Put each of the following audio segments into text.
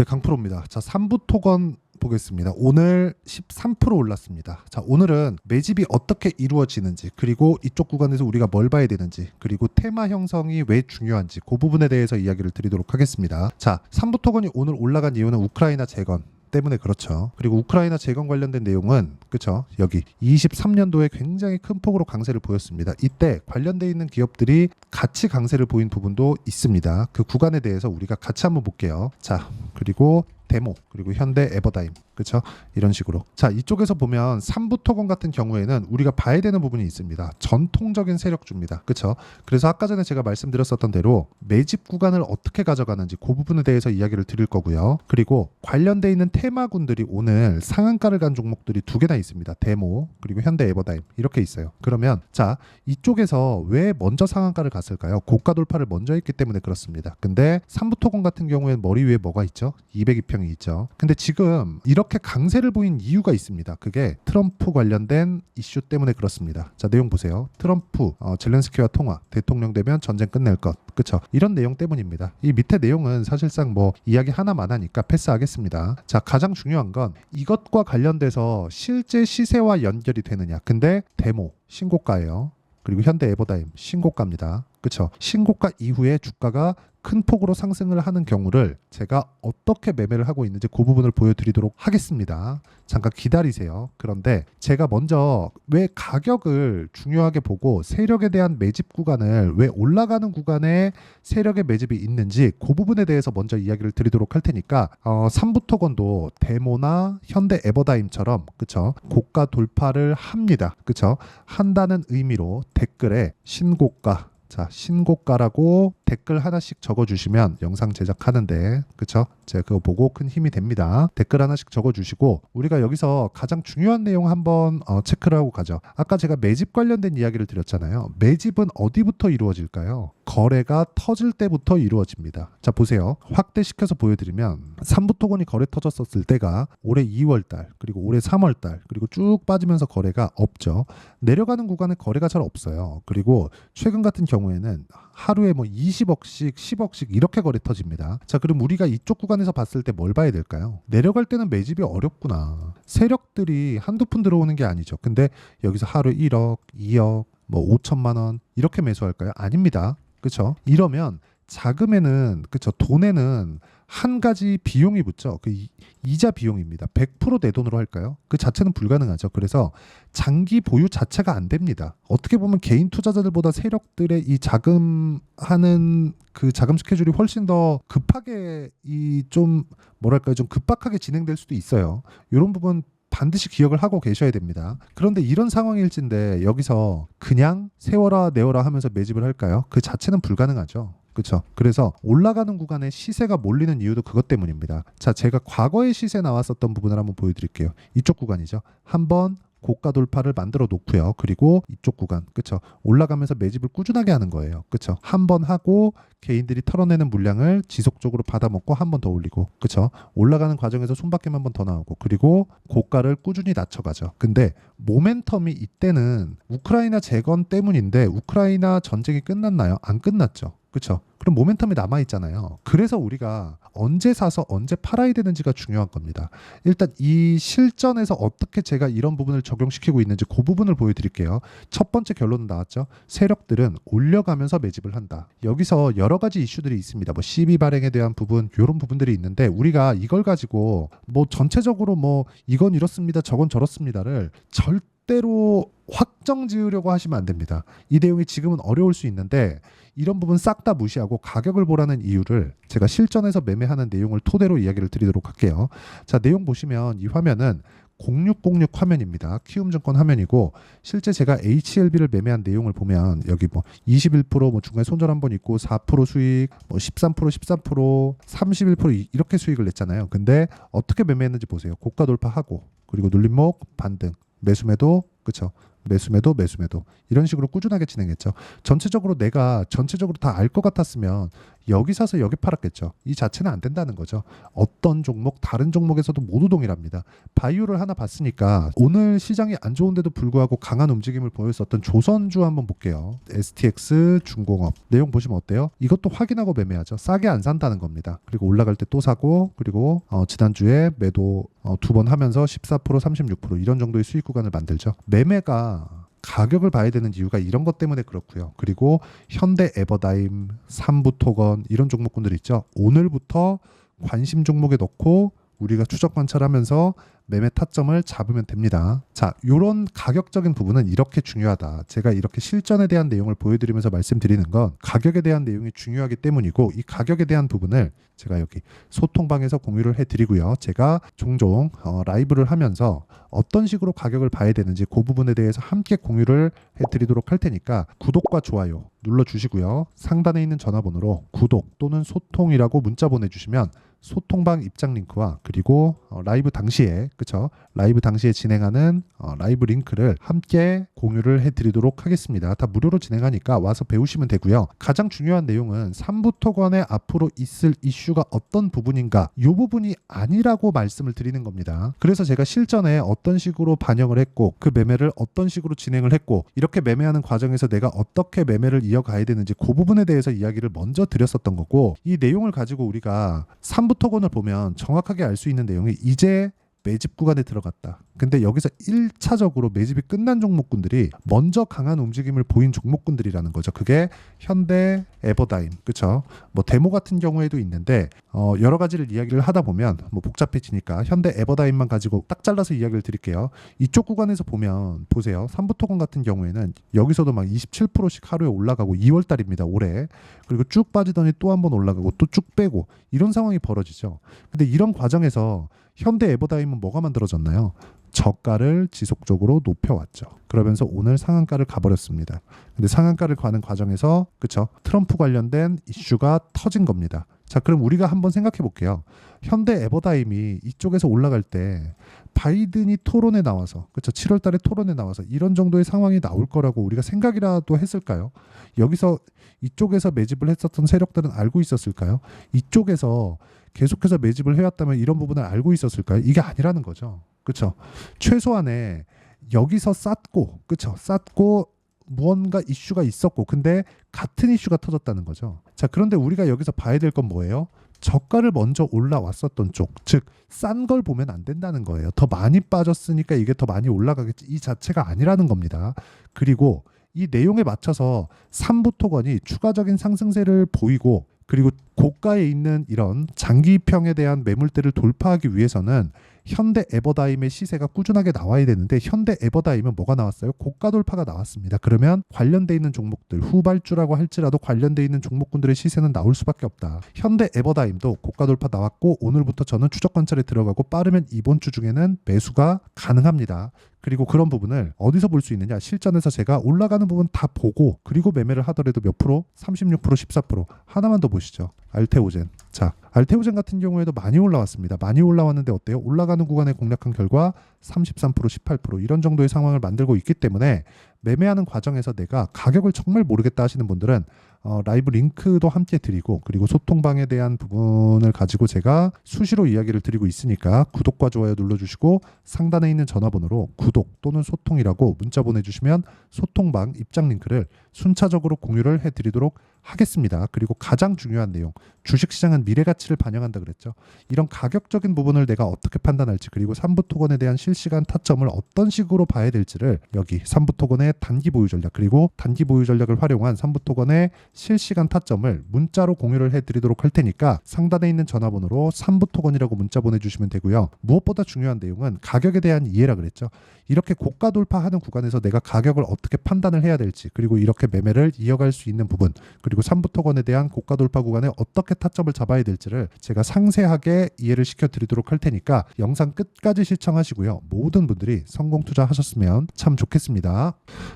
네, 강프로입니다. 자, 3부 토건 보겠습니다. 오늘 13% 올랐습니다. 자, 오늘은 매집이 어떻게 이루어지는지, 그리고 이쪽 구간에서 우리가 뭘 봐야 되는지, 그리고 테마 형성이 왜 중요한지, 그 부분에 대해서 이야기를 드리도록 하겠습니다. 자, 3부 토건이 오늘 올라간 이유는 우크라이나 재건, 때문에 그렇죠. 그리고 우크라이나 재건 관련된 내용은 그렇죠. 여기 23년도에 굉장히 큰 폭으로 강세를 보였습니다. 이때 관련돼 있는 기업들이 같이 강세를 보인 부분도 있습니다. 그 구간에 대해서 우리가 같이 한번 볼게요. 자, 그리고 데모 그리고 현대 에버다임. 그렇죠 이런 식으로. 자 이쪽에서 보면 삼부토건 같은 경우에는 우리가 봐야 되는 부분이 있습니다. 전통적인 세력주입니다. 그렇죠 그래서 아까 전에 제가 말씀드렸었던 대로 매집 구간을 어떻게 가져가는지 그 부분에 대해서 이야기를 드릴 거고요. 그리고 관련돼 있는 테마군들이 오늘 상한가를 간 종목들이 두 개나 있습니다. 데모 그리고 현대 에버다임. 이렇게 있어요. 그러면 자 이쪽에서 왜 먼저 상한가를 갔을까요? 고가 돌파를 먼저 했기 때문에 그렇습니다. 근데 삼부토건 같은 경우에는 머리 위에 뭐가 있죠? 202평 입장이 있죠. 근데 지금 이렇게 강세를 보인 이유가 있습니다. 그게 트럼프 관련된 이슈 때문에 그렇습니다. 자 내용 보세요. 트럼프 어, 젤렌스키와 통화, 대통령 되면 전쟁 끝낼 것, 그쵸? 이런 내용 때문입니다. 이 밑에 내용은 사실상 뭐 이야기 하나만 하니까 패스하겠습니다. 자 가장 중요한 건 이것과 관련돼서 실제 시세와 연결이 되느냐. 근데 데모 신고가예요. 그리고 현대 에버다임 신고가입니다. 그쵸? 신고가 이후에 주가가 큰 폭으로 상승을 하는 경우를 제가 어떻게 매매를 하고 있는지 그 부분을 보여드리도록 하겠습니다. 잠깐 기다리세요. 그런데 제가 먼저 왜 가격을 중요하게 보고 세력에 대한 매집 구간을 왜 올라가는 구간에 세력의 매집이 있는지 그 부분에 대해서 먼저 이야기를 드리도록 할 테니까 어, 3부토건도 데모나 현대 에버다임처럼 그쵸 고가 돌파를 합니다. 그쵸 한다는 의미로 댓글에 신고가 자 신고가라고 댓글 하나씩 적어주시면 영상 제작하는데 그쵸? 제가 그거 보고 큰 힘이 됩니다. 댓글 하나씩 적어주시고 우리가 여기서 가장 중요한 내용 한번 어, 체크를 하고 가죠. 아까 제가 매집 관련된 이야기를 드렸잖아요. 매집은 어디부터 이루어질까요? 거래가 터질 때부터 이루어집니다. 자 보세요. 확대시켜서 보여드리면 삼부토건이 거래 터졌었을 때가 올해 2월달 그리고 올해 3월달 그리고 쭉 빠지면서 거래가 없죠. 내려가는 구간에 거래가 잘 없어요. 그리고 최근 같은 경우에는 하루에 뭐 20억씩 10억씩 이렇게 거래 터집니다. 자 그럼 우리가 이쪽 구간에서 봤을 때 뭘 봐야 될까요? 내려갈 때는 매집이 어렵구나. 세력들이 한두 푼 들어오는 게 아니죠. 근데 여기서 하루 1억, 2억, 뭐 5천만 원 이렇게 매수할까요? 아닙니다. 그렇죠? 이러면 자금에는 그렇죠 돈에는 한 가지 비용이 붙죠. 그 이- 이자 비용입니다. 100%내 돈으로 할까요? 그 자체는 불가능하죠. 그래서 장기 보유 자체가 안 됩니다. 어떻게 보면 개인 투자자들보다 세력들의 이 자금하는 그 자금 스케줄이 훨씬 더 급하게 이 좀 뭐랄까요 좀 급박하게 진행될 수도 있어요. 이런 부분 반드시 기억을 하고 계셔야 됩니다. 그런데 이런 상황일진데 여기서 그냥 세워라 내워라 하면서 매집을 할까요? 그 자체는 불가능하죠. 그렇죠. 그래서 올라가는 구간에 시세가 몰리는 이유도 그것 때문입니다. 자, 제가 과거에 시세 나왔었던 부분을 한번 보여드릴게요. 이쪽 구간이죠. 한번 고가 돌파를 만들어 놓고요. 그리고 이쪽 구간, 그렇죠. 올라가면서 매집을 꾸준하게 하는 거예요. 그렇죠. 한번 하고 개인들이 털어내는 물량을 지속적으로 받아먹고 한 번 더 올리고, 그렇죠. 올라가는 과정에서 손바뀜 한번 더 나오고, 그리고 고가를 꾸준히 낮춰가죠. 근데 모멘텀이 이때는 우크라이나 재건 때문인데 우크라이나 전쟁이 끝났나요? 안 끝났죠. 그렇죠. 그럼 모멘텀이 남아 있잖아요. 그래서 우리가 언제 사서 언제 팔아야 되는지가 중요한 겁니다. 일단 이 실전에서 어떻게 제가 이런 부분을 적용시키고 있는지 그 부분을 보여드릴게요. 첫 번째 결론은 나왔죠. 세력들은 올려가면서 매집을 한다. 여기서 여러 가지 이슈들이 있습니다. 뭐 시비 발행에 대한 부분, 이런 부분들이 있는데 우리가 이걸 가지고 뭐 전체적으로 뭐 이건 이렇습니다, 저건 저렇습니다를 절대 로 확정 지으려고 하시면 안 됩니다. 이 내용이 지금은 어려울 수 있는데 이런 부분 싹 다 무시하고 가격을 보라는 이유를 제가 실전에서 매매하는 내용을 토대로 이야기를 드리도록 할게요. 자, 내용 보시면 이 화면은 0606 화면입니다. 키움증권 화면이고 실제 제가 HLB를 매매한 내용을 보면 여기 뭐 21%뭐 중간에 손절 한 번 있고 4% 수익, 뭐 13% 13% 31% 이- 이렇게 수익을 냈잖아요. 근데 어떻게 매매했는지 보세요. 고가 돌파하고 그리고 눌림목 반등, 매수매도 그쵸 매수매도 매수매도 이런 식으로 꾸준하게 진행했죠. 전체적으로 내가 전체적으로 다 알 것 같았으면 여기 사서 여기 팔았겠죠. 이 자체는 안 된다는 거죠. 어떤 종목 다른 종목에서도 모두 동일합니다. 바이오를 하나 봤으니까 오늘 시장이 안 좋은데도 불구하고 강한 움직임을 보였었던 조선주 한번 볼게요. STX 중공업 내용 보시면 어때요? 이것도 확인하고 매매하죠. 싸게 안 산다는 겁니다. 그리고 올라갈 때 또 사고 그리고 어, 지난주에 매도 어, 두 번 하면서 14% 36% 이런 정도의 수익 구간을 만들죠. 매매가 가격을 봐야 되는 이유가 이런 것 때문에 그렇고요. 그리고 현대 에버다임, 삼부토건 이런 종목군들 있죠. 오늘부터 관심 종목에 넣고 우리가 추적 관찰하면서 매매 타점을 잡으면 됩니다. 자, 요런 가격적인 부분은 이렇게 중요하다. 제가 이렇게 실전에 대한 내용을 보여드리면서 말씀드리는 건 가격에 대한 내용이 중요하기 때문이고 이 가격에 대한 부분을 제가 여기 소통방에서 공유를 해드리고요. 제가 종종 어, 라이브를 하면서 어떤 식으로 가격을 봐야 되는지 그 부분에 대해서 함께 공유를 해드리도록 할 테니까 구독과 좋아요 눌러주시고요. 상단에 있는 전화번호로 구독 또는 소통이라고 문자 보내주시면 소통방 입장 링크와 그리고 어, 라이브 당시에 그쵸 라이브 당시에 진행하는 어, 라이브 링크를 함께 공유를 해드리도록 하겠습니다. 다 무료로 진행하니까 와서 배우시면 되고요. 가장 중요한 내용은 삼부토건의 앞으로 있을 이슈가 어떤 부분인가 이 부분이 아니라고 말씀을 드리는 겁니다. 그래서 제가 실전에 어떤 식으로 반영을 했고 그 매매를 어떤 식으로 진행을 했고 이렇게 매매하는 과정에서 내가 어떻게 매매를 이어가야 되는지 그 부분에 대해서 이야기를 먼저 드렸었던 거고 이 내용을 가지고 우리가 삼부토건을 보면 정확하게 알 수 있는 내용이 이제 매집 구간에 들어갔다. 근데 여기서 1차적으로 매집이 끝난 종목군들이 먼저 강한 움직임을 보인 종목군들이라는 거죠. 그게 현대, 에버다임, 그쵸? 뭐 데모 같은 경우에도 있는데 어, 여러 가지를 이야기를 하다 보면 뭐 복잡해지니까 현대, 에버다임만 가지고 딱 잘라서 이야기를 드릴게요. 이쪽 구간에서 보면 보세요. 삼부토건 같은 경우에는 여기서도 막 27%씩 하루에 올라가고 2월 달입니다. 올해. 그리고 쭉 빠지더니 또 한 번 올라가고 또 쭉 빼고 이런 상황이 벌어지죠. 근데 이런 과정에서 현대 에버다임은 뭐가 만들어졌나요? 저가를 지속적으로 높여왔죠. 그러면서 오늘 상한가를 가버렸습니다. 근데 상한가를 가는 과정에서 그쵸 트럼프 관련된 이슈가 터진 겁니다. 자 그럼 우리가 한번 생각해 볼게요. 현대 에버다임이 이쪽에서 올라갈 때 바이든이 토론에 나와서 그쵸 7월 달에 토론에 나와서 이런 정도의 상황이 나올 거라고 우리가 생각이라도 했을까요? 여기서 이쪽에서 매집을 했었던 세력들은 알고 있었을까요? 이쪽에서 계속해서 매집을 해왔다면 이런 부분을 알고 있었을까요? 이게 아니라는 거죠. 그렇죠. 최소한에 여기서 쌌고, 그렇죠. 쌌고 무언가 이슈가 있었고, 근데 같은 이슈가 터졌다는 거죠. 자, 그런데 우리가 여기서 봐야 될 건 뭐예요? 저가를 먼저 올라왔었던 쪽, 즉 싼 걸 보면 안 된다는 거예요. 더 많이 빠졌으니까 이게 더 많이 올라가겠지 이 자체가 아니라는 겁니다. 그리고 이 내용에 맞춰서 삼부토건이 추가적인 상승세를 보이고 그리고 고가에 있는 이런 장기평에 대한 매물대를 돌파하기 위해서는 현대 에버다임의 시세가 꾸준하게 나와야 되는데 현대 에버다임은 뭐가 나왔어요? 고가 돌파가 나왔습니다. 그러면 관련돼 있는 종목들 후발주라고 할지라도 관련돼 있는 종목군들의 시세는 나올 수밖에 없다. 현대 에버다임도 고가 돌파 나왔고 오늘부터 저는 추적 관찰에 들어가고 빠르면 이번 주 중에는 매수가 가능합니다. 그리고 그런 부분을 어디서 볼 수 있느냐? 실전에서 제가 올라가는 부분 다 보고 그리고 매매를 하더라도 몇 프로? 36% 14% 하나만 더 보시죠. 알테오젠. 자, 알테오젠 같은 경우에도 많이 올라왔습니다. 많이 올라왔는데 어때요? 올라가는 구간에 공략한 결과 33% 18% 이런 정도의 상황을 만들고 있기 때문에 매매하는 과정에서 내가 가격을 정말 모르겠다 하시는 분들은 어, 라이브 링크도 함께 드리고 그리고 소통방에 대한 부분을 가지고 제가 수시로 이야기를 드리고 있으니까 구독과 좋아요 눌러주시고 상단에 있는 전화번호로 구독 또는 소통이라고 문자 보내주시면 소통방 입장 링크를 순차적으로 공유를 해드리도록 하겠습니다. 그리고 가장 중요한 내용 주식시장은 미래 가치를 반영한다 그랬죠. 이런 가격적인 부분을 내가 어떻게 판단할지 그리고 삼부 토건에 대한 실시간 타점을 어떤 식으로 봐야 될지를 여기 삼부 토건의 단기 보유 전략 그리고 단기 보유 전략을 활용한 삼부 토건의 실시간 타점을 문자로 공유를 해드리도록 할 테니까 상단에 있는 전화번호로 삼부 토건이라고 문자 보내주시면 되고요. 무엇보다 중요한 내용은 가격에 대한 이해라 그랬죠. 이렇게 고가 돌파하는 구간에서 내가 가격을 어떻게 판단을 해야 될지 그리고 이렇게 매매를 이어갈 수 있는 부분 그리고 삼부 토건에 대한 고가 돌파 구간에 어떻게 타점을 잡아야 될지를 제가 상세하게 이해를 시켜드리도록 할 테니까 영상 끝까지 시청하시고요. 모든 분들이 성공 투자하셨으면 참 좋겠습니다.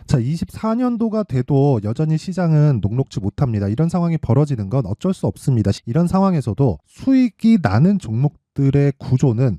자, 24년도가 돼도 여전히 시장은 녹록지 못합니다. 이런 상황이 벌어지는 건 어쩔 수 없습니다. 이런 상황에서도 수익이 나는 종목 들의 구조는